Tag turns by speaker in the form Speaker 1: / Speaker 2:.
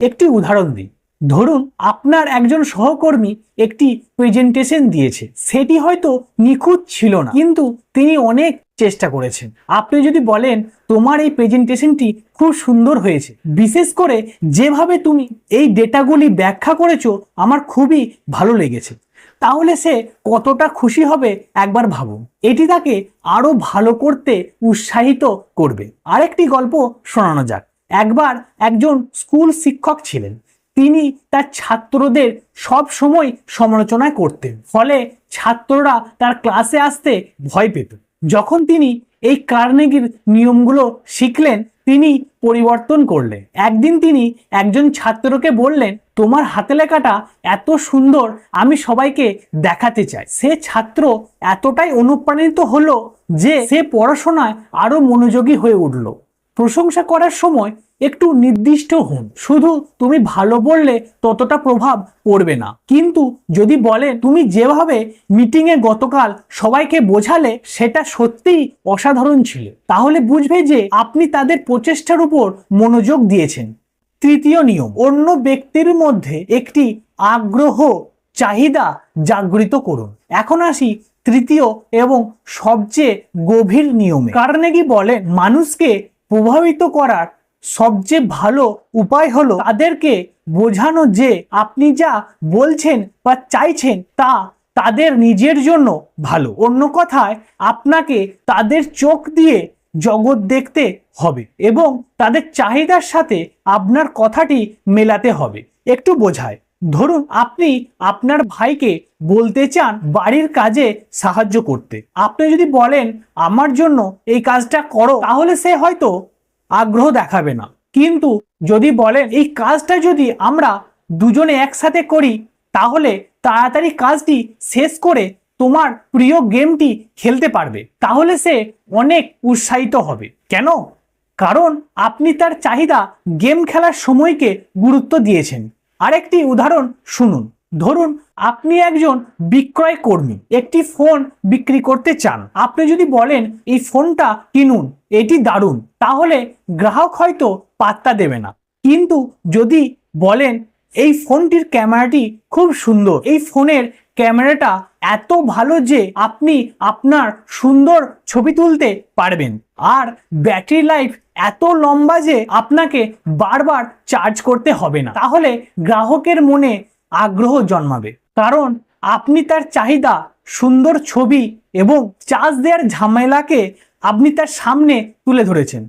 Speaker 1: একটি উদাহরণ দিই। ধরুন, আপনার একজন সহকর্মী একটি প্রেজেন্টেশন দিয়েছে। সেটি হয়তো নিখুঁত ছিল না, কিন্তু তিনি অনেক চেষ্টা করেছেন। আপনি যদি বলেন, তোমার এই প্রেজেন্টেশনটি খুব সুন্দর হয়েছে। বিশেষ করে যেভাবে তুমি এই ডেটাগুলি ব্যাখ্যা করেছ, আমার খুবই ভালো লেগেছে। তাহলে সে কতটা খুশি হবে একবার ভাবুন। এটি তাকে আরও ভালো করতে উৎসাহিত করবে। আরেকটি গল্প শোনানো যাক। একবার একজন স্কুল শিক্ষক ছিলেন। তিনি তার ছাত্রদের সব সময় সমালোচনা করতেন, ফলে ছাত্ররা তার ক্লাসে আসতে ভয় পেত। যখন তিনি এই কার্নেগির নিয়মগুলো শিখলেন, তিনি পরিবর্তন করলেন। একদিন তিনি একজন ছাত্রকে বললেন, তোমার হাতে লেখাটা এত সুন্দর, আমি সবাইকে দেখাতে চাই। সে ছাত্র এতটাই অনুপ্রাণিত হলো যে সে পড়াশোনায় আরও মনোযোগী হয়ে উঠল। প্রশংসা করার সময় একটু নির্দিষ্ট হন। শুধু তুমি ভালো বললে ততটা প্রভাব পড়বে না। কিন্তু যদি বলে, তুমি যেভাবে মিটিংয়ে গতকাল সবাইকে বোঝালে, সেটা সত্যিই অসাধারণ ছিল। তাহলে বুঝবে যে আপনি তাদের প্রচেষ্টার উপর মনোযোগ দিয়েছেন। তৃতীয় নিয়ম, অন্য ব্যক্তির মধ্যে একটি আগ্রহ, চাহিদা জাগৃত করুন। এখন আসি তৃতীয় এবং সবচেয়ে গভীর নিয়মে। কার্নেগি বলে, মানুষকে প্রভাবিত করার সবচেয়ে ভালো উপায় হলো তাদেরকে বোঝানো যে আপনি যা বলছেন বা চাইছেন তা তাদের নিজের জন্য ভালো। অন্য কথায়, আপনাকে তাদের চোখ দিয়ে জগৎ দেখতে হবে এবং তাদের চাহিদার সাথে আপনার কথাটি মেলাতে হবে। একটু বোঝায়। ধরুন আপনি আপনার ভাইকে বলতে চান বাড়ির কাজে সাহায্য করতে। আপনি যদি বলেন, আমার জন্য এই কাজটা করো, তাহলে সে হয়তো আগ্রহ দেখাবে না। কিন্তু যদি বলেন, এই কাজটা যদি আমরা দুজনে একসাথে করি, তাহলে তাড়াতাড়ি কাজটি শেষ করে তোমার প্রিয় গেমটি খেলতে পারবে। তাহলে সে অনেক উৎসাহিত হবে। কেন? কারণ আপনি তার চাহিদা গেম খেলার সময়কে গুরুত্ব দিয়েছেন। আরেকটি উদাহরণ শুনুন। ধরুন, আপনি একজন বিক্রয় কর্মী, একটি ফোন বিক্রি করতে চান। আপনি যদি বলেন, এই ফোনটা কিনুন, এটি দারুণ। তাহলে গ্রাহক হয়তো পাত্তা দেবে না। কিন্তু যদি বলেন, এই ফোনটির ক্যামেরাটি খুব সুন্দর, এই ফোনের ক্যামেরাটা এত ভালো যে আপনি আপনার সুন্দর ছবি তুলতে পারবেন। আর ব্যাটারি লাইফ এত লম্বা যে আপনাকে বারবার চার্জ করতে হবে না। তাহলে গ্রাহকের মনে আগ্রহ জন্মাবে। কারণ আপনি তার চাহিদা, সুন্দর ছবি এবং চার্জ দেওয়ার ঝামেলাকে আপনি তার সামনে তুলে ধরেছেন।